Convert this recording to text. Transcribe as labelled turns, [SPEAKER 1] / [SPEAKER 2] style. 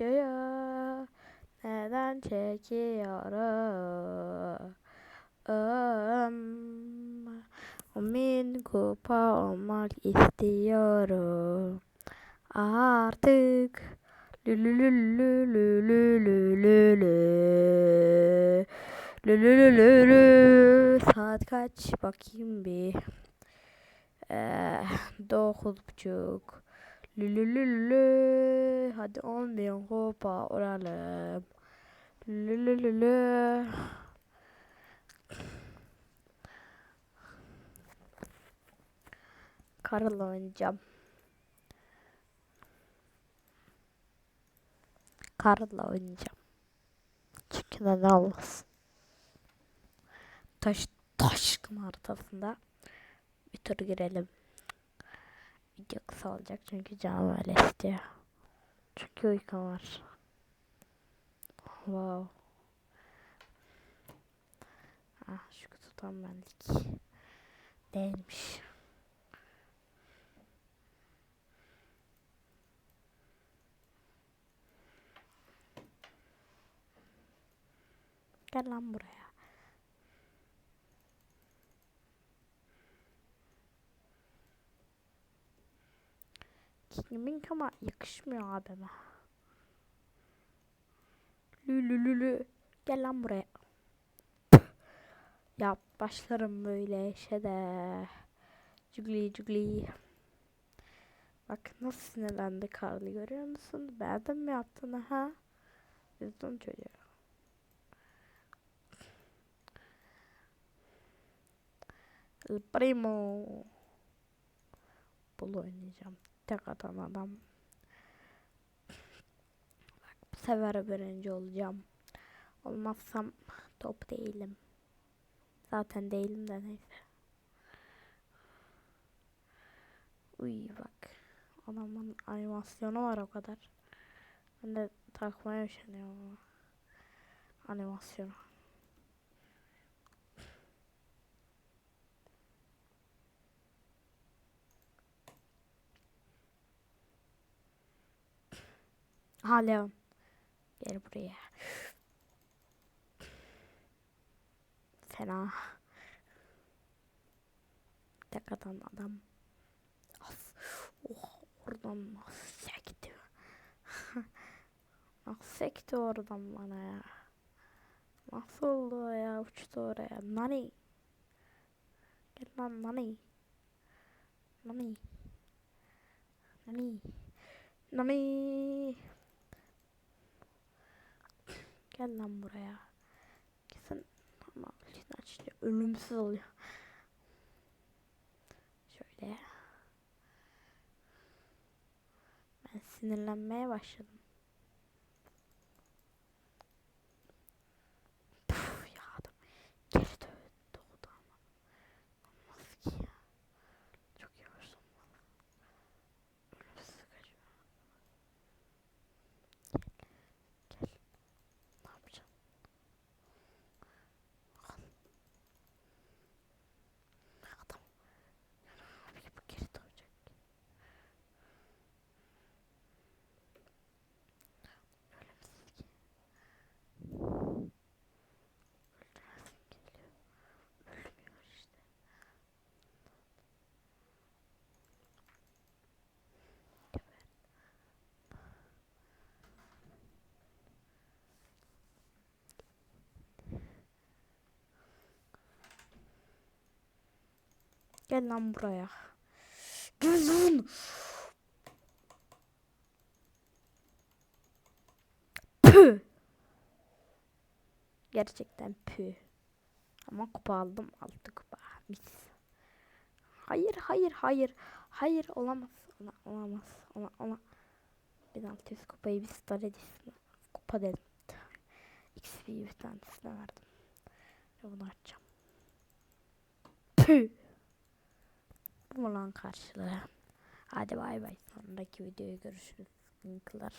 [SPEAKER 1] videoyu neden çekiyorum? Min kupa olmak istiyorum. Artık. Lülülülülü. Saat kaç bakayım bir. Ee, dokuz buçuk. Lülülülü. Hadi on bin kupa oralım. Lülülülü. Karıl oynayacağım. Karla oynayacağım. Çünkü neden olmasın. Taş taş haritasında bir tur girelim. Video kısa olacak çünkü canım öyle istiyor. Çünkü uykum var. Wow. Ah şu kutu tam benlik. Değilmiş. Gel lan buraya. Kimin ama yakışmıyor abime. Lülülülü. Gel lan buraya. Ya başlarım böyle işe de. Cugli cugli. Bak nasıl sinirlendi Karlı görüyor musun? Beğendin mi yaptığını ha? Üzdün çocuğu. El Primo. Bul oynayacağım. Tek atan adam. Bak bu sefer birinci olacağım. Olmazsam top değilim. Zaten değilim de neyse. Uy bak. Adamın animasyonu var o kadar. Ben de takmaya üşeniyorum. Animasyonu. Ha Leon. Gel buraya. Fena. Tek atan adam. Of. Oh, oradan nasıl sekti. nasıl sekti oradan bana ya. Nasıl oldu ya uçtu oraya. Nani. Gel lan Nani. Nani. Nani. Nani. Gel lan buraya. Kesin ama ultini açınca ölümsüz oluyor. Şöyle. Ben sinirlenmeye başladım. Gel lan buraya. Gel lan. Püh. Gerçekten püh. Ama kupa aldım. Altı kupa. Mis. Hayır hayır hayır. Hayır olamaz. Ola, olamaz. Ola, ola. 1600 kupayı bir star edilsin. Kupa dedim. XP'yi bir tanesine verdim. Ve bunu açacağım. Püh. Mu lan karşılığı? Hadi bay bay. Sonraki videoyu görüşürüz. Linkler.